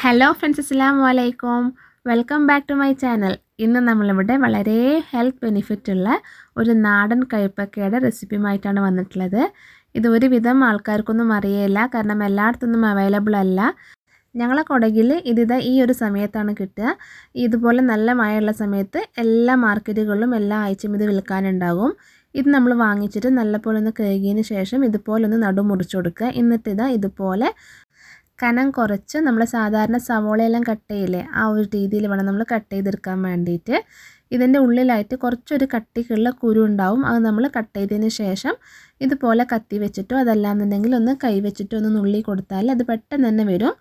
Hello friends അസ്സാം വലൈക്കും welcome back to my channel ഇന്ന് നമ്മളിവിടെ വളരെ ഹെൽത്ത് ബെനിഫിറ്റ് ഉള്ള ഒരു നാടൻ കയ്പ്പക്കയുടെ റെസിപ്പിയുമായിട്ടാണ് വന്നിട്ടുള്ളത്. ഇത് ഒരുവിധം ആൾക്കാർക്കൊന്നും അറിയില്ല കാരണം എല്ലായിടത്തൊന്നും അവൈലബിൾ അല്ല. ഞങ്ങളെ കൊടകിൽ ഇതിതാ ഈ ഒരു സമയത്താണ് കിട്ടുക. ഇതുപോലെ നല്ല മഴയുള്ള സമയത്ത് എല്ലാ മാർക്കറ്റുകളിലും എല്ലാ ആഴ്ചയും ഇത് വിൽക്കാനുണ്ടാകും. ഇത് നമ്മൾ വാങ്ങിച്ചിട്ട് നല്ലപോലെ ഒന്ന് കഴുകിയതിന് ശേഷം ഇതുപോലെ ഒന്ന് നടു കൊടുക്കുക. എന്നിട്ട് ഇതാ ഇതുപോലെ കനം കുറച്ച് നമ്മൾ സാധാരണ സവോളയെല്ലാം കട്ട് ചെയ്യില്ലേ? ആ ഒരു രീതിയിൽ വേണം നമ്മൾ കട്ട് ചെയ്തെടുക്കാൻ വേണ്ടിയിട്ട് ഇതിന്റെ ഉള്ളിലായിട്ട് കുറച്ചൊരു കട്ടിക്കുള്ള കുരു ഉണ്ടാവും. അത് നമ്മൾ കട്ട് ചെയ്തതിന് ശേഷം ഇതുപോലെ കത്തി വെച്ചിട്ടോ അതല്ലാന്നുണ്ടെങ്കിൽ ഒന്ന് കൈ വെച്ചിട്ടോ ഒന്ന് നുള്ളി കൊടുത്താൽ അത് പെട്ടെന്ന് തന്നെ വരും.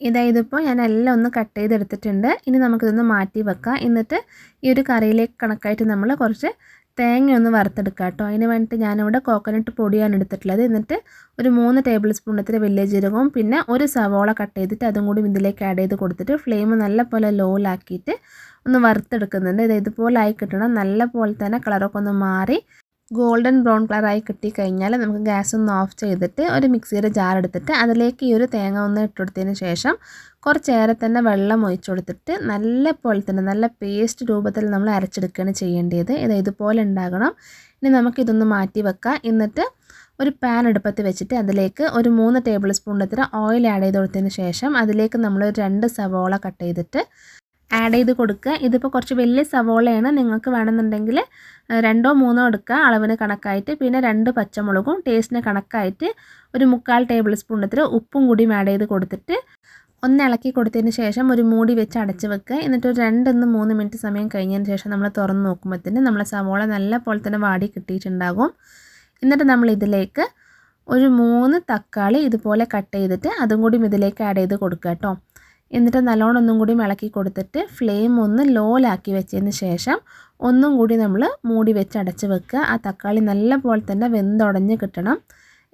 ഇതാ ഇതിപ്പോൾ ഞാൻ എല്ലാം ഒന്ന് കട്ട് ചെയ്തെടുത്തിട്ടുണ്ട്. ഇനി നമുക്കിതൊന്ന് മാറ്റി വെക്കാം. എന്നിട്ട് ഈ ഒരു കറിയിലേക്ക് കണക്കായിട്ട് നമ്മൾ കുറച്ച് തേങ്ങ ഒന്ന് വറുത്തെടുക്കുക കേട്ടോ. അതിന് വേണ്ടിയിട്ട് ഞാനിവിടെ കോക്കനട്ട് പൊടിയാണ് എടുത്തിട്ടുള്ളത്. എന്നിട്ട് ഒരു മൂന്ന് ടേബിൾ സ്പൂൺ ഇത്തിരി വലിയ ജീരകവും പിന്നെ ഒരു സവോള കട്ട് ചെയ്തിട്ട് അതും കൂടി ഇതിലേക്ക് ആഡ് ചെയ്ത് കൊടുത്തിട്ട് ഫ്ലെയിം നല്ലപോലെ ലോയിലാക്കിയിട്ട് ഒന്ന് വറുത്തെടുക്കുന്നുണ്ട്. ഇത് ഇതുപോലെ ആയി കിട്ടണം. നല്ലപോലെ തന്നെ കളറൊക്കെ ഒന്ന് മാറി ഗോൾഡൻ ബ്രൗൺ കളറായി കിട്ടിക്കഴിഞ്ഞാൽ നമുക്ക് ഗ്യാസ് ഒന്ന് ഓഫ് ചെയ്തിട്ട് ഒരു മിക്സിയുടെ ജാർ എടുത്തിട്ട് അതിലേക്ക് ഈ ഒരു തേങ്ങ ഒന്ന് ഇട്ടുകൊടുത്തതിന് ശേഷം കുറച്ചേറെ തന്നെ വെള്ളം ഒഴിച്ചു കൊടുത്തിട്ട് നല്ല പോലെ തന്നെ നല്ല പേസ്റ്റ് രൂപത്തിൽ നമ്മൾ അരച്ചെടുക്കുകയാണ് ചെയ്യേണ്ടത്. ഇത് ഇതുപോലെ ഉണ്ടാകണം. ഇനി നമുക്കിതൊന്ന് മാറ്റി വെക്കാം. എന്നിട്ട് ഒരു പാൻ എടുപ്പത്ത് വെച്ചിട്ട് അതിലേക്ക് ഒരു മൂന്ന് ടേബിൾ എത്ര ഓയിൽ ആഡ് ചെയ്ത് കൊടുത്തതിന് ശേഷം അതിലേക്ക് നമ്മൾ രണ്ട് സവോള കട്ട് ചെയ്തിട്ട് ആഡ് ചെയ്ത് കൊടുക്കുക. ഇതിപ്പോൾ കുറച്ച് വലിയ സവോളയാണ് നിങ്ങൾക്ക് വേണമെന്നുണ്ടെങ്കിൽ രണ്ടോ മൂന്നോ എടുക്കുക. അളവിന് കണക്കായിട്ട്. പിന്നെ രണ്ട് പച്ചമുളകും ടേസ്റ്റിന് കണക്കായിട്ട് ഒരു മുക്കാൽ ടേബിൾ സ്പൂൺ ഇത്ര ഉപ്പും കൂടിയും ആഡ് ചെയ്ത് കൊടുത്തിട്ട് ഒന്ന് ഇളക്കി കൊടുത്തതിന് ശേഷം ഒരു മൂടി വെച്ച് അടച്ച് വെക്കുക. എന്നിട്ട് ഒരു രണ്ടെന്ന് മൂന്ന് മിനിറ്റ് സമയം കഴിഞ്ഞതിന് ശേഷം നമ്മൾ തുറന്ന് നോക്കുമ്പോഴത്തേന് നമ്മളെ സവോള നല്ല പോലെ തന്നെ വാടി കിട്ടിയിട്ടുണ്ടാകും. എന്നിട്ട് നമ്മൾ ഇതിലേക്ക് ഒരു മൂന്ന് തക്കാളി ഇതുപോലെ കട്ട് ചെയ്തിട്ട് അതും കൂടി ഇതിലേക്ക് ആഡ് ചെയ്ത് കൊടുക്കുക കേട്ടോ എന്നിട്ട് നല്ലോണം ഒന്നും കൂടി ഇളക്കി കൊടുത്തിട്ട് ഫ്ലെയിം ഒന്ന് ലോലാക്കി വെച്ചതിന് ശേഷം ഒന്നും കൂടി നമ്മൾ മൂടി വെച്ച് അടച്ച് വെക്കുക. ആ തക്കാളി നല്ല പോലെ തന്നെ വെന്തുടഞ്ഞ് കിട്ടണം.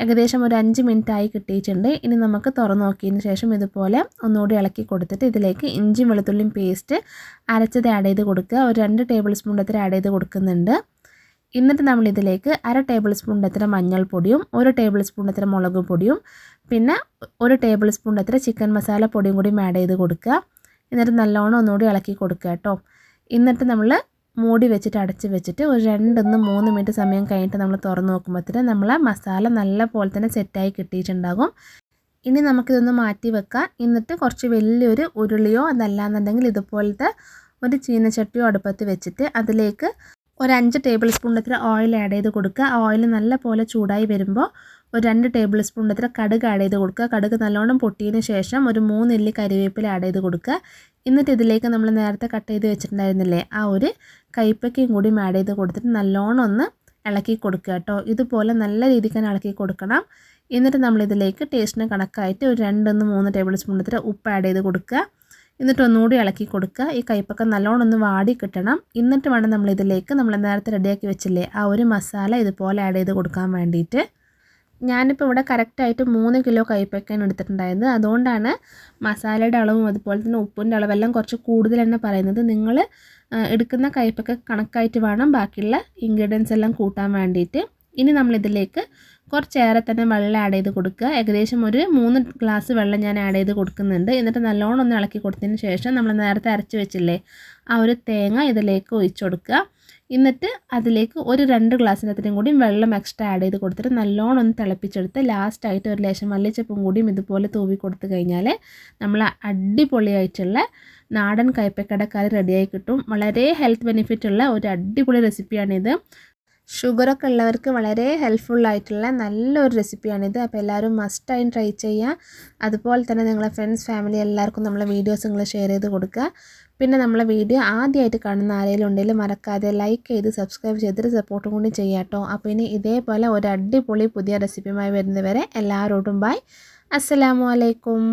ഏകദേശം ഒരു അഞ്ച് മിനിറ്റ് ആയി കിട്ടിയിട്ടുണ്ട്. ഇനി നമുക്ക് തുറന്നു നോക്കിയതിന് ശേഷം ഇതുപോലെ ഒന്നുകൂടി ഇളക്കി കൊടുത്തിട്ട് ഇതിലേക്ക് ഇഞ്ചി വെളുത്തുള്ളിയും പേസ്റ്റ് അരച്ചത് ആഡ് ചെയ്ത് കൊടുക്കുക. ഒരു രണ്ട് ടേബിൾ സ്പൂൺ അത്ര ആഡ് ചെയ്ത് കൊടുക്കുന്നുണ്ട്. എന്നിട്ട് നമ്മൾ ഇതിലേക്ക് അര ടേബിൾ സ്പൂൺ അത്ര മഞ്ഞൾപ്പൊടിയും ഒരു ടേബിൾ സ്പൂണിന്റെ അത്ര മുളക് പൊടിയും പിന്നെ ഒരു ടേബിൾ സ്പൂണിന്റെ അത്ര ചിക്കൻ മസാല പൊടിയും കൂടി ആഡ് ചെയ്ത് കൊടുക്കുക. എന്നിട്ട് നല്ലോണം ഒന്നുകൂടി ഇളക്കി കൊടുക്കുക കേട്ടോ. എന്നിട്ട് നമ്മൾ മൂടി വെച്ചിട്ട് അടച്ച് വെച്ചിട്ട് ഒരു രണ്ടൊന്ന് മൂന്ന് മിനിറ്റ് സമയം കഴിഞ്ഞിട്ട് നമ്മൾ തുറന്ന് നോക്കുമ്പോഴത്തേന് നമ്മളെ മസാല നല്ല പോലെ തന്നെ സെറ്റായി കിട്ടിയിട്ടുണ്ടാകും. ഇനി നമുക്കിതൊന്ന് മാറ്റി വെക്കാം. എന്നിട്ട് കുറച്ച് വലിയൊരു ഉരുളിയോ അതല്ലാന്നുണ്ടെങ്കിൽ ഇതുപോലത്തെ ഒരു ചീനച്ചട്ടിയോ അടുപ്പത്ത് വെച്ചിട്ട് അതിലേക്ക് ഒരു അഞ്ച് ടേബിൾ സ്പൂണിത്ര ഓയിൽ ആഡ് ചെയ്ത് കൊടുക്കുക. ഓയിൽ നല്ല പോലെ ചൂടായി വരുമ്പോൾ ഒരു രണ്ട് ടേബിൾ സ്പൂണിത്ര കടുക് ആഡ് ചെയ്ത് കൊടുക്കുക. കടുക് നല്ലോണം പൊട്ടിയതിന് ശേഷം ഒരു മൂന്നില്ലി കരിവേപ്പില ആഡ് ചെയ്ത് കൊടുക്കുക. എന്നിട്ട് ഇതിലേക്ക് നമ്മൾ നേരത്തെ കട്ട് ചെയ്ത് വെച്ചിട്ടുണ്ടായിരുന്നില്ലേ ആ ഒരു കൈപ്പക്കയും കൂടി ആഡ് ചെയ്ത് കൊടുത്തിട്ട് നല്ലോണം ഒന്ന് ഇളക്കി കൊടുക്കുക കേട്ടോ. ഇതുപോലെ നല്ല രീതിക്ക് തന്നെ ഇളക്കി കൊടുക്കണം. എന്നിട്ട് നമ്മളിതിലേക്ക് ടേസ്റ്റിന് കണക്കായിട്ട് ഒരു രണ്ടൊന്ന് മൂന്ന് ടേബിൾ സ്പൂണിനത്ര ഉപ്പ് ആഡ് ചെയ്ത് കൊടുക്കുക. എന്നിട്ട് ഒന്നുകൂടി ഇളക്കി കൊടുക്കുക. ഈ കൈപ്പൊക്കെ നല്ലോണം ഒന്ന് വാടി കിട്ടണം. എന്നിട്ട് വേണം നമ്മൾ ഇതിലേക്ക് നമ്മൾ നേരത്തെ റെഡിയാക്കി വെച്ചില്ലേ ആ ഒരു മസാല ഇതുപോലെ ആഡ് ചെയ്ത് കൊടുക്കാൻ വേണ്ടിയിട്ട്. ഞാനിപ്പോൾ ഇവിടെ കറക്റ്റായിട്ട് മൂന്ന് കിലോ കൈപ്പക്കയാണ് എടുത്തിട്ടുണ്ടായത് അതുകൊണ്ടാണ് മസാലയുടെ അളവും അതുപോലെ തന്നെ ഉപ്പിന്റെ അളവെല്ലാം കുറച്ച് കൂടുതൽ തന്നെ പറയുന്നത്. നിങ്ങൾ എടുക്കുന്ന കയ്പ്പൊക്കെ കണക്കായിട്ട് വേണം ബാക്കിയുള്ള ഇൻഗ്രീഡിയൻസ് എല്ലാം കൂട്ടാൻ വേണ്ടിയിട്ട്. ഇനി നമ്മളിതിലേക്ക് കുറച്ചേറെ തന്നെ വെള്ളം ആഡ് ചെയ്ത് കൊടുക്കുക. ഏകദേശം ഒരു മൂന്ന് ഗ്ലാസ് വെള്ളം ഞാൻ ആഡ് ചെയ്ത് കൊടുക്കുന്നുണ്ട്. എന്നിട്ട് നല്ലോണം ഒന്ന് ഇളക്കി കൊടുത്തതിന് ശേഷം നമ്മൾ നേരത്തെ അരച്ച് വെച്ചില്ലേ ആ ഒരു തേങ്ങ ഇതിലേക്ക് ഒഴിച്ചു കൊടുക്കുക. എന്നിട്ട് അതിലേക്ക് ഒരു രണ്ട് ഗ്ലാസ്സിനത്രയും കൂടി വെള്ളം എക്സ്ട്രാ ആഡ് ചെയ്ത് കൊടുത്തിട്ട് നല്ലോണം ഒന്ന് തിളപ്പിച്ചെടുത്ത് ലാസ്റ്റായിട്ട് ഒരു ലേശം മല്ലിച്ചപ്പും കൂടിയും ഇതുപോലെ തൂവി കൊടുത്തു കഴിഞ്ഞാൽ നമ്മൾ അടിപൊളിയായിട്ടുള്ള നാടൻ കയ്പക്കടക്കാർ റെഡിയായി കിട്ടും. വളരെ ഹെൽത്ത് ബെനിഫിറ്റ് ഉള്ള ഒരു അടിപൊളി റെസിപ്പിയാണിത് ഷുഗറൊക്കെ ഉള്ളവർക്ക് വളരെ ഹെൽപ്ഫുള്ളായിട്ടുള്ള നല്ലൊരു റെസിപ്പിയാണിത് അപ്പോൾ എല്ലാവരും മസ്റ്റായും ട്രൈ ചെയ്യുക. അതുപോലെ തന്നെ നിങ്ങളെ ഫ്രണ്ട്സ് ഫാമിലി എല്ലാവർക്കും നമ്മളെ വീഡിയോസ് നിങ്ങൾ ഷെയർ ചെയ്ത് കൊടുക്കുക. പിന്നെ നമ്മളെ വീഡിയോ ആദ്യമായിട്ട് കാണുന്ന ആരെങ്കിലും ഉണ്ടെങ്കിൽ മറക്കാതെ ലൈക്ക് ചെയ്ത് സബ്സ്ക്രൈബ് ചെയ്തിട്ട് സപ്പോർട്ടും കൂടി ചെയ്യാട്ടോ അപ്പോൾ ഇനി ഇതേപോലെ ഒരു അടിപൊളി പുതിയ റെസിപ്പിയുമായി വരുന്നവരെ എല്ലാവരോടും ബൈ അസ്സലാമു അലൈക്കും.